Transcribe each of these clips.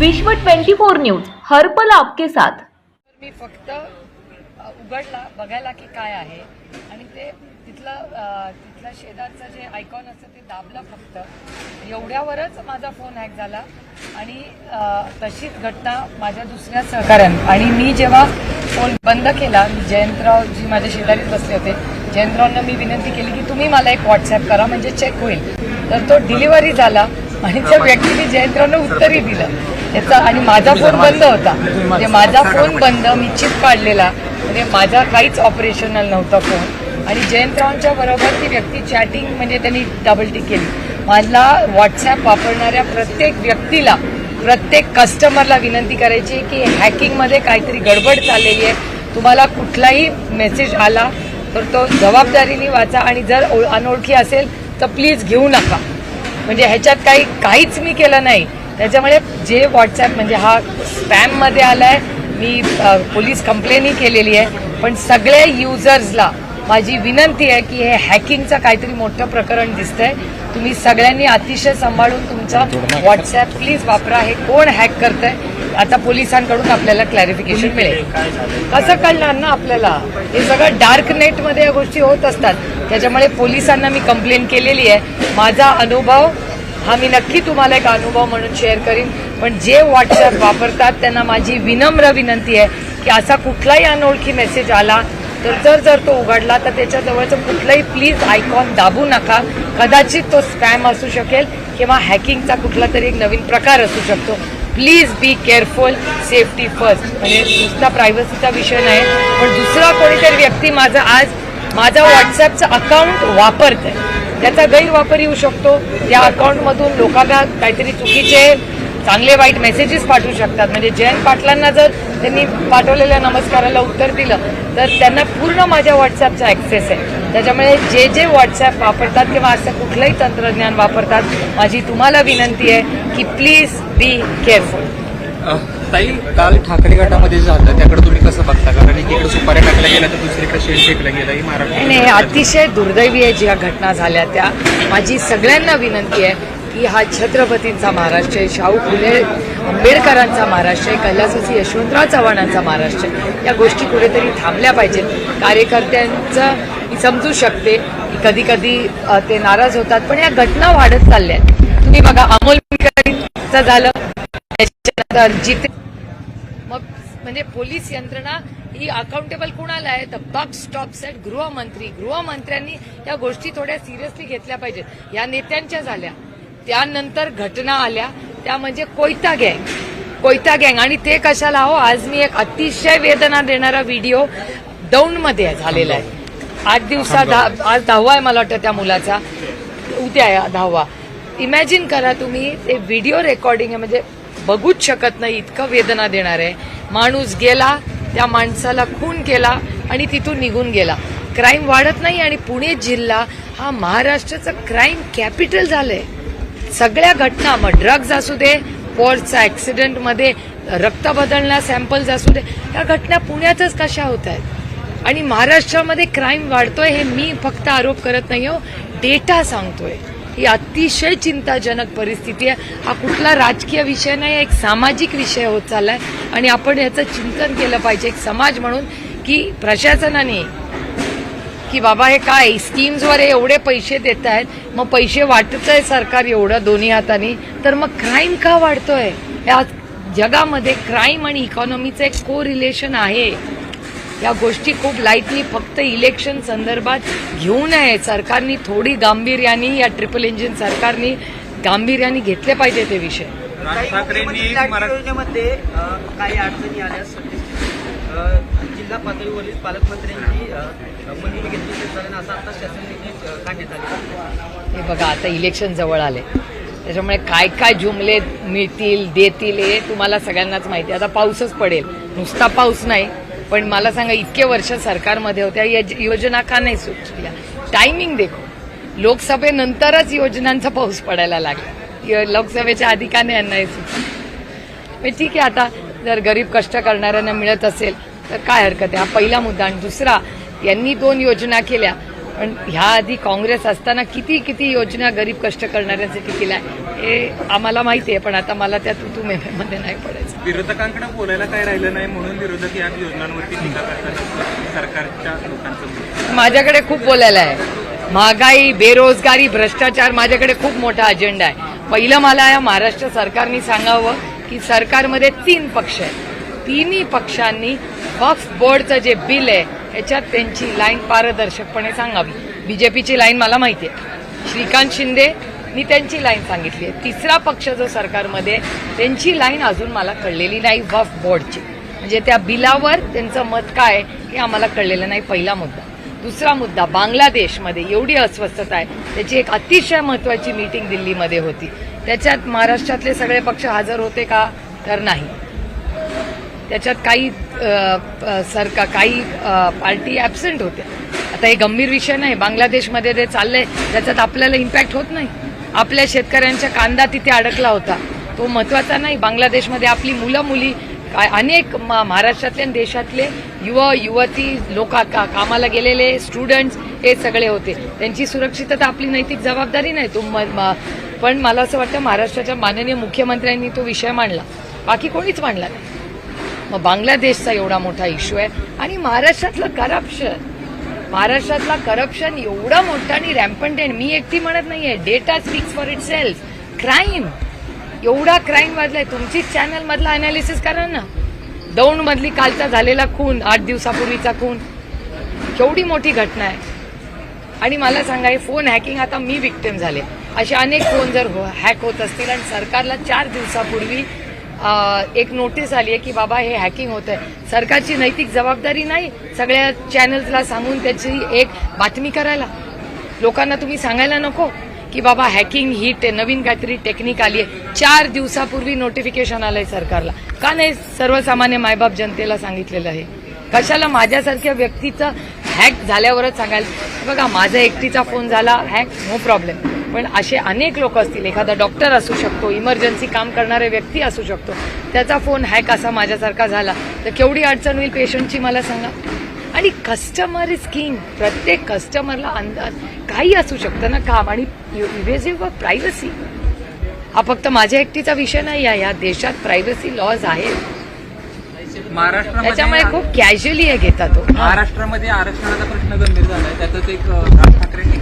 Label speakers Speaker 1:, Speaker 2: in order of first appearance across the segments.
Speaker 1: विश्व 24 न्यूज हरपल आपके साथ.
Speaker 2: मी फक्त उघडला बघायला की काय आहे. आणि ते तिथलं तिथलं शेजारचं जे आयकॉन असतं ते दाबलं फक्त. एवढ्यावरच माझा फोन हॅक झाला. आणि तशीच घटना माझ्या दुसऱ्या सहकाऱ्यानं आणि मी जेव्हा फोन बंद केला मी जयंतराव जी माझ्या शेजारीच बसले होते जयंतरावनं मी विनंती केली की तुम्ही मला एक व्हॉट्सॲप करा म्हणजे चेक होईल. तर तो डिलिव्हरी झाला. आणि त्या व्यक्तीने जयंतरावनं उत्तरही दिलं. त्याचा आणि माझा फोन बंद होता. म्हणजे माझा फोन बंद मी चिप काढलेला. म्हणजे माझा काहीच ऑपरेशनल नव्हता फोन. आणि जयंतरावांच्या बरोबर ती व्यक्ती चॅटिंग म्हणजे त्यांनी डबल टिक केली. मला व्हॉट्सॲप वापरणाऱ्या प्रत्येक व्यक्तीला प्रत्येक कस्टमरला विनंती करायची की हॅकिंगमध्ये काहीतरी गडबड चाललेली आहे. तुम्हाला कुठलाही मेसेज आला तर तो जबाबदारीने वाचा. आणि जर अनोळखी असेल तर प्लीज घेऊ नका. म्हणजे ह्याच्यात काही काहीच मी केलं नाही. त्याच्यामुळे जे व्हॉट्सॲप म्हणजे हा स्पॅममध्ये आला आहे मी पोलीस कंप्लेनही केलेली आहे. पण सगळ्या युजर्सला माझी विनंती आहे की हे हॅकिंगचं काहीतरी मोठं प्रकरण दिसतंय. तुम्ही सगळ्यांनी अतिशय सांभाळून तुमचा व्हॉट्सॲप प्लीज वापरा. हे कोण हॅक करतंय? आता पोलिसांकडून आपल्याला क्लॅरिफिकेशन मिळेल. कसं कळणार ना आपल्याला? हे सगळं डार्क नेटमध्ये या गोष्टी होत असतात. त्याच्यामुळे पोलिसांना मी कंप्लेन केलेली आहे. माझा अनुभव हा मी नक्की तुम्हाला एक अनुभव म्हणून शेअर करीन. पण जे व्हॉट्सॲप वापरतात त्यांना माझी विनम्र विनंती आहे की असा कुठलाही अनोळखी मेसेज आला तर जर जर तो उघडला तर त्याच्याजवळचं कुठलंही प्लीज आयकॉन दाबू नका. कदाचित तो स्पॅम असू शकेल किंवा हॅकिंगचा कुठला तरी एक नवीन प्रकार असू शकतो. Please be careful safety first म्हणजे नुसता प्रायव्हसीचा विषय नाही पण दुसरा कोणीतरी व्यक्ती माझा आज माझा व्हॉट्सॲपचं अकाउंट वापरतंय. त्याचा गैरवापर येऊ शकतो. त्या अकाउंटमधून लोकांना काहीतरी चुकीचे चांगले वाईट मेसेजेस पाठवू शकतात. म्हणजे जयंत पाटलांना जर त्यांनी पाठवलेल्या नमस्काराला उत्तर दिलं तर त्यांना पूर्ण माझ्या व्हॉट्सॲपचा ॲक्सेस आहे. त्याच्यामुळे जे जे व्हॉट्सॲप वापरतात किंवा असं कुठलंही तंत्रज्ञान वापरतात माझी तुम्हाला विनंती आहे की प्लीज बी केअरफुल
Speaker 3: ताई काल ठाकरे गटामध्ये जे झालं त्याकडे तुम्ही कसं बघता? कारण एकीकडे सुपाऱ्या टाकल्या गेल्या तर दुसरीकडे शेण फेकलं गेलं. ही
Speaker 2: नाही नाही
Speaker 3: महाराष्ट्र
Speaker 2: अतिशय दुर्दैवी आहे ज्या घटना झाल्या त्या. माझी सगळ्यांना विनंती आहे की हा छत्रपतींचा महाराष्ट्र आहे शाहू फुले आंबेडकरांचा महाराष्ट्र आहे कैलासवासी यशवंतराव चव्हाणांचा महाराष्ट्र आहे. या गोष्टी कुठेतरी थांबल्या पाहिजेत. कार्यकर्त्यांचं मी समजू शकते की कधी कधी ते नाराज होतात पण या घटना वाढत चालल्या आहेत तुम्ही बघा अमोल मिटकरीचं झालं त्याच्यानंतर जिथे मग म्हणजे पोलीस यंत्रणा ही अकाउंटेबल कुणाला आहे? तर बक स्टॉप्स एट गृहमंत्री. गृहमंत्र्यांनी या गोष्टी थोड्या सिरियसली घेतल्या पाहिजेत. या नेत्यांच्या झाल्या. त्यानंतर घटना आल्या. त्या म्हणजे कोयता गँग. कोयता गँग. आणि ते कशाला हो? आज मी एक अतिशय वेदना देणारा व्हिडिओ दौंडमध्ये झालेला आहे. आठ दिवसा दहा आज दहावा आहे मला वाटतं त्या मुलाचा. उद्या आहे दहावा. इमॅजिन करा तुम्ही ते व्हिडिओ रेकॉर्डिंग आहे. म्हणजे बघूच शकत नाही इतकं वेदना देणार आहे. माणूस गेला त्या माणसाला खून केला आणि तिथून निघून गेला. क्राईम वाढत नाही आणि पुणे जिल्हा हा महाराष्ट्राचं क्राईम कॅपिटल झालंय. सगळ्या घटना मग ड्रग्ज असू दे पोर्टचा ॲक्सिडेंटमध्ये रक्त बदलणार सॅम्पल्स असू दे या घटना पुण्यातच कशा होत आहेत आणि महाराष्ट्रामध्ये क्राईम वाढतोय हे मी फक्त आरोप करत नाही हो डेटा सांगतोय. ही अतिशय चिंताजनक परिस्थिती आहे. हा कुठला राजकीय विषय नाही एक सामाजिक विषय होत चाललाय. आणि आपण याचं चिंतन केलं पाहिजे एक समाज म्हणून की प्रशासनाने की बाबा हे काय स्कीम्सवर हे एवढे पैसे देत आहेत मग पैसे वाटत आहे सरकार एवढं दोन्ही हाताने तर मग क्राईम का वाढतोय? या जगामध्ये क्राईम आणि इकॉनॉमीचं एक को रिलेशन आहे. या गोष्टी खूप लाईटली फक्त इलेक्शन संदर्भात घेऊ नये. सरकारनी थोडी गांभीर्याने या ट्रिपल इंजिन सरकारनी गांभीर्याने घेतले पाहिजे ते विषय.
Speaker 4: राज ठाकरेंनी
Speaker 5: लाडकी
Speaker 4: मराठी
Speaker 5: योजनेमध्ये अ, काही अडचणी आल्यास अ, जिल्हा पातळीवरील पालकमंत्र्यांची मंजुरी घेतली असं आता शासन निर्णय काढण्यात आले.
Speaker 2: हे बघा आता इलेक्शन जवळ आले. त्याच्यामुळे काय काय जुमले मिळतील देतील हे तुम्हाला सगळ्यांनाच माहिती आहे. आता पाऊसच पडेल. नुसता पाऊस नाही पण मला सांगा इतके वर्ष सरकारमध्ये होत्या योजना का नाही सुटल्या टायमिंग देखो. लोकसभेनंतरच योजनांचा पाऊस पडायला लागला. लोकसभेच्या आधी का नाही यांना हे सुटलं मग ठीक आहे आता जर गरीब कष्ट करणाऱ्यांना मिळत असेल तर काय हरकत आहे? हा पहिला मुद्दा आणि दुसरा यांनी दोन योजना केल्या. पण ह्या आधी काँग्रेस असताना किती किती योजना गरीब कष्ट करणाऱ्यांसाठी केल्या हे आम्हाला माहिती आहे पण आता मला त्या तुतू मध्ये नाही पडायचं.
Speaker 3: विरोधकांकडे बोलायला काय राहिलं नाही म्हणून विरोधक या योजनांवरती टीका करतात सरकारच्या लोकांचं.
Speaker 2: माझ्याकडे खूप बोलायला आहे. महागाई बेरोजगारी भ्रष्टाचार माझ्याकडे खूप मोठा अजेंडा आहे. पहिलं मला या महाराष्ट्र सरकारने सांगावं की सरकारमध्ये तीन पक्ष आहेत. तिन्ही पक्षांनी वक्फ बोर्डचं जे बिल आहे याच्यात त्यांची लाईन पारदर्शकपणे सांगावी. बीजेपीची लाईन मला माहिती आहे. श्रीकांत शिंदे मी त्यांची लाईन सांगितली आहे. तिसरा पक्ष जो सरकारमध्ये त्यांची लाईन अजून मला कळलेली नाही वक्फ बोर्डची म्हणजे त्या बिलावर त्यांचं मत काय हे आम्हाला कळलेलं नाही पहिला मुद्दा. दुसरा मुद्दा बांगलादेशमध्ये एवढी अस्वस्थता आहे त्याची एक अतिशय महत्वाची मीटिंग दिल्लीमध्ये होती. त्याच्यात महाराष्ट्रातले सगळे पक्ष हजर होते का? तर नाही. त्याच्यात काही सर सरकार काही पार्टी ॲबसेंट होत्या. आता हे गंभीर विषय नाही. बांगलादेशमध्ये ते चाललंय त्याच्यात आपल्याला इम्पॅक्ट होत नाही. आपल्या शेतकऱ्यांच्या कांदा तिथे अडकला होता. तो महत्त्वाचा नाही. बांगलादेशमध्ये आपली मुलं मुली काय अनेक म- महाराष्ट्रातले आणि देशातले युवा युवती लोक का कामाला गेलेले स्टुडंट्स हे सगळे होते. त्यांची सुरक्षितता आपली नैतिक जबाबदारी नाही. तो म- पण मला असं वाटतं महाराष्ट्राच्या माननीय मुख्यमंत्र्यांनी तो विषय मांडला. बाकी कोणीच मांडला नाही. मग बांगलादेशचा एवढा मोठा इश्यू आहे. आणि महाराष्ट्रातलं करप्शन महाराष्ट्रातला करप्शन एवढा मोठा आणि रॅम्पंट आहे. मी एकटी म्हणत नाहीये. Data speaks for itself crime एवढा क्राईम वाजलाय तुमचीच चॅनल मधला अनालिसिस करा ना. दौंड मधली कालचा झालेला खून आठ दिवसापूर्वीचा खून. केवढी मोठी घटना आहे. आणि मला सांगा हे फोन हॅकिंग आता मी विक्टिम झाले. असे अनेक फोन जर हो- हॅक होत असतील आणि सरकारला चार दिवसापूर्वी एक नोटीस आली आहे की बाबा हे हॅकिंग होत आहे सरकारची नैतिक जबाबदारी नाही सगळ्या चॅनल्सला सांगून त्याची एक बातमी करायला. लोकांना तुम्ही सांगायला नको की बाबा हॅकिंग ही ते नवीन काहीतरी टेक्निक आली आहे. चार दिवसापूर्वी नोटिफिकेशन आलंय सरकारला. का नाही सर्वसामान्य मायबाप जनतेला सांगितलेलं आहे? कशाला माझ्यासारख्या व्यक्तीचं हॅक झाल्यावरच सांगायला? बघा माझा एकटीचा फोन झाला हॅक नो प्रॉब्लेम पण असे अनेक लोक असतील एखादा डॉक्टर असू शकतो इमर्जन्सी काम करणारे व्यक्ती असू शकतो. त्याचा फोन हॅक असा माझ्यासारखा झाला. तर केवढी अडचण होईल पेशंटची मला सांगा. आणि कस्टमर इज किंग प्रत्येक कस्टमरला अंदाज काही असू शकतं ना काम. आणि इव्हेजिव्ह प्रायव्हसी हा फक्त माझ्या एकटीचा विषय नाही आहे. या देशात प्रायव्हसी लॉज आहेत. त्याच्यामुळे खूप कॅज्युअली हे घेतात तो.
Speaker 3: महाराष्ट्रामध्ये आरक्षणाचा प्रश्न गंभीर झालाय. त्यातच एक अ, राज ठाकरेंनी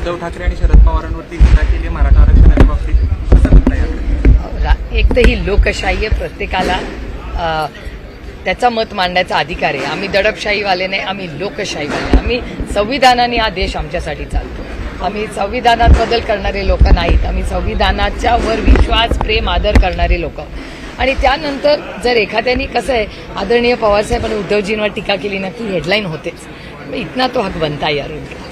Speaker 3: उद्धव ठाकरे आणि शरद पवारांवरती टीका केली मराठा आरक्षणाच्या बाबतीत
Speaker 2: एक तर ही लोकशाही आहे प्रत्येकाला त्याचा मत मांडण्याचा अधिकार आहे. आम्ही दडपशाहीवाले नाही आम्ही लोकशाहीवाले. आम्ही संविधानाने हा देश आमच्यासाठी चालतो. आम्ही संविधानात बदल करणारे लोक नाहीत. आम्ही संविधानाच्या वर विश्वास प्रेम आदर करणारे लोक आणि त्यानंतर जर एखाद्याने कसं आहे आदरणीय पवारसाहेब आणि उद्धवजींवर टीका केली ना की हेडलाईन होतेच. इतना तो हक बनता यार उनका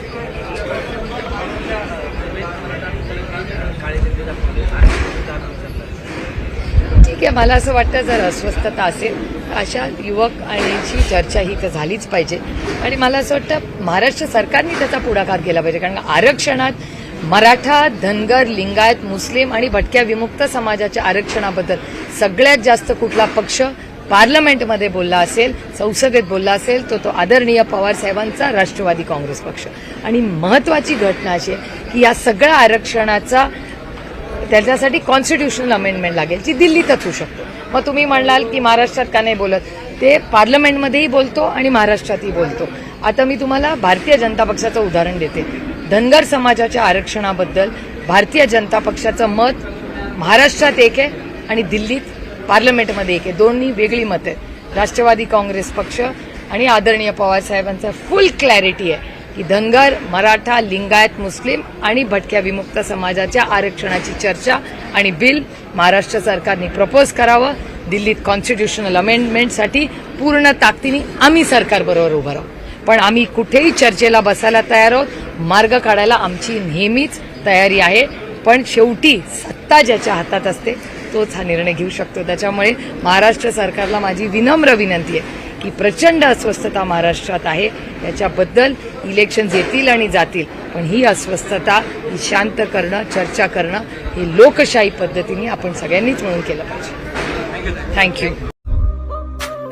Speaker 2: ठीक मला असं वाटतं जर अस्वस्थता असेल तर अशा युवक आणिची चर्चा ही तर झालीच पाहिजे. आणि मला असं वाटतं महाराष्ट्र सरकारने त्याचा पुढाकार केला पाहिजे कारण आरक्षणात मराठा धनगर लिंगायत मुस्लिम आणि भटक्या विमुक्त समाजाच्या आरक्षणाबद्दल सगळ्यात जास्त कुठला पक्ष पार्लमेंटमध्ये बोलला असेल संसदेत बोलला असेल तो तो आदरणीय पवार साहेबांचा राष्ट्रवादी काँग्रेस पक्ष. आणि महत्वाची घटना अशी आहे की या सगळ्या आरक्षणाचा त्याच्यासाठी कॉन्स्टिट्युशनल अमेंडमेंट लागेल जी दिल्लीतच होऊ शकतो. मग तुम्ही म्हणाल की महाराष्ट्रात का नाही बोलत? ते पार्लमेंटमध्येही बोलतो आणि महाराष्ट्रातही बोलतो. आता मी तुम्हाला भारतीय जनता पक्षाचं उदाहरण देते. धनगर समाजाच्या आरक्षणाबद्दल भारतीय जनता पक्षाचं मत महाराष्ट्रात एक आहे आणि दिल्लीत पार्लमेंटमध्ये एक आहे. दोन्ही वेगळी मत आहेत. राष्ट्रवादी काँग्रेस पक्ष आणि आदरणीय पवारसाहेबांचा फुल क्लॅरिटी आहे. की धनगर मराठा लिंगायत मुस्लिम आणि भटक्या विमुक्त समाजाच्या आरक्षणाची चर्चा आणि बिल महाराष्ट्र सरकारने प्रपोज करावं. दिल्लीत कॉन्स्टिट्युशनल अमेंडमेंटसाठी पूर्ण ताकदीने आम्ही सरकारबरोबर उभं राहू. पण आम्ही कुठेही चर्चेला बसायला तयार आहोत. मार्ग काढायला आमची नेहमीच तयारी आहे. पण शेवटी सत्ता ज्याच्या हातात असते तोच हा निर्णय घेऊ शकतो. त्याच्यामुळे महाराष्ट्र सरकारला माझी विनम्र विनंती आहे की प्रचंड अस्वस्थता महाराष्ट्रात आहे. याच्याबद्दल इलेक्शन्स येतील आणि जातील. पण ही अस्वस्थता ही शांत करणं चर्चा करणं हे लोकशाही पद्धतीने आपण सगळ्यांनीच म्हणून केलं पाहिजे. थँक्यू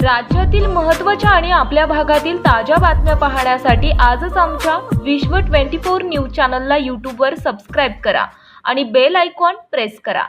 Speaker 1: राज्यातील महत्त्वाच्या आणि आपल्या भागातील ताज्या बातम्या पाहण्यासाठी आजच आमच्या विश्व 24 न्यूज चॅनलला यूट्यूबवर सबस्क्राईब करा आणि बेल आयकॉन प्रेस करा.